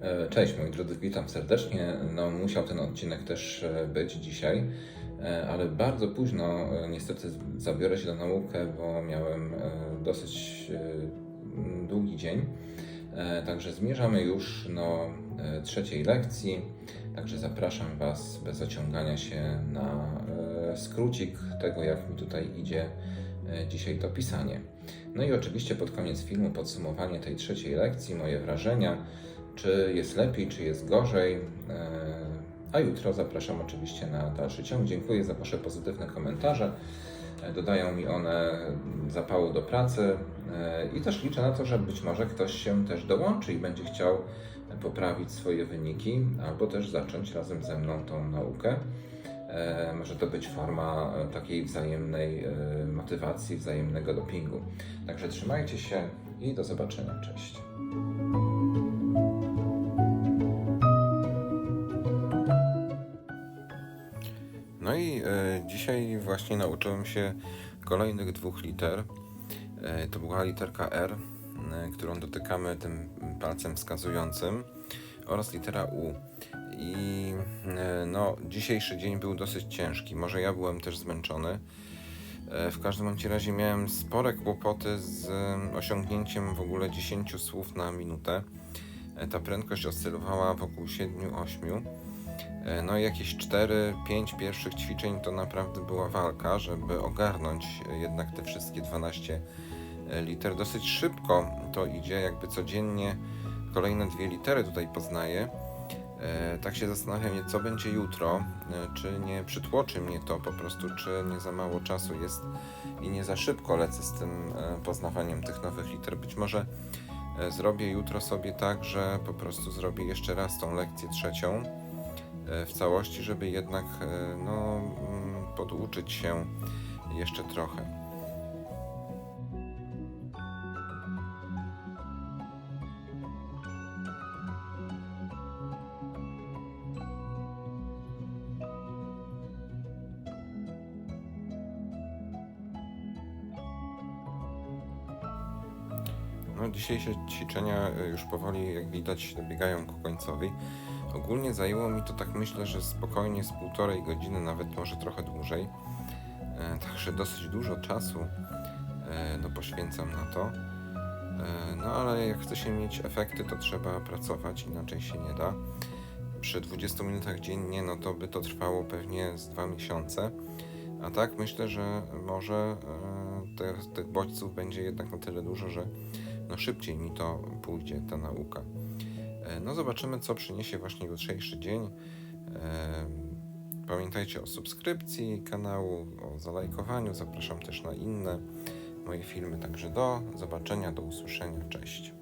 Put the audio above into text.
E, Cześć moi drodzy, witam serdecznie. No, musiał ten odcinek też e, być dzisiaj, e, ale bardzo późno niestety zabiorę się na naukę, bo miałem dosyć długi dzień. Także zmierzamy już do trzeciej lekcji. Także zapraszam Was bez ociągania się na skrócik tego, jak mi tutaj idzie dzisiaj to pisanie. No i oczywiście pod koniec filmu podsumowanie tej trzeciej lekcji, moje wrażenia, czy jest lepiej, czy jest gorzej. E, A jutro zapraszam oczywiście na dalszy ciąg. Dziękuję za Wasze pozytywne komentarze. E, Dodają mi one zapału do pracy e, i też liczę na to, że być może ktoś się też dołączy i będzie chciał poprawić swoje wyniki albo też zacząć razem ze mną tą naukę. Może to być forma takiej wzajemnej motywacji, wzajemnego dopingu. Także trzymajcie się i do zobaczenia. Cześć. No i e, dzisiaj właśnie nauczyłem się kolejnych dwóch liter. E, to była literka R, e, którą dotykamy tym palcem wskazującym oraz litera U. I e, no, dzisiejszy dzień był dosyć ciężki. Może ja byłem też zmęczony. E, W każdym razie miałem spore kłopoty z e, osiągnięciem w ogóle 10 słów na minutę. E, Ta prędkość oscylowała wokół 7-8. E, No jakieś 4-5 pierwszych ćwiczeń to naprawdę była walka, żeby ogarnąć e, jednak te wszystkie 12 liter. Dosyć szybko to idzie, jakby codziennie kolejne dwie litery tutaj poznaję. E, Tak się zastanawiam, co będzie jutro, e, czy nie przytłoczy mnie to po prostu, czy nie za mało czasu jest i nie za szybko lecę z tym e, poznawaniem tych nowych liter. Być może e, zrobię jutro sobie tak, że po prostu zrobię jeszcze raz tą lekcję trzecią e, w całości, żeby jednak e, no, mm, poduczyć się jeszcze trochę. No, dzisiejsze ćwiczenia e, już powoli, jak widać, dobiegają ku końcowi. Ogólnie zajęło mi to, tak myślę, że spokojnie z półtorej godziny, nawet może trochę dłużej. E, Także dosyć dużo czasu e, no, poświęcam na to. E, No ale jak chce się mieć efekty, to trzeba pracować, inaczej się nie da. Przy 20 minutach dziennie, no to by to trwało pewnie z dwa miesiące. A tak myślę, że może e, te, tych bodźców będzie jednak na tyle dużo, że no szybciej mi to pójdzie, ta nauka. E, No zobaczymy, co przyniesie właśnie jutrzejszy dzień. E, Pamiętajcie o subskrypcji kanału, o zalajkowaniu. Zapraszam też na inne moje filmy. Także do zobaczenia, do usłyszenia. Cześć.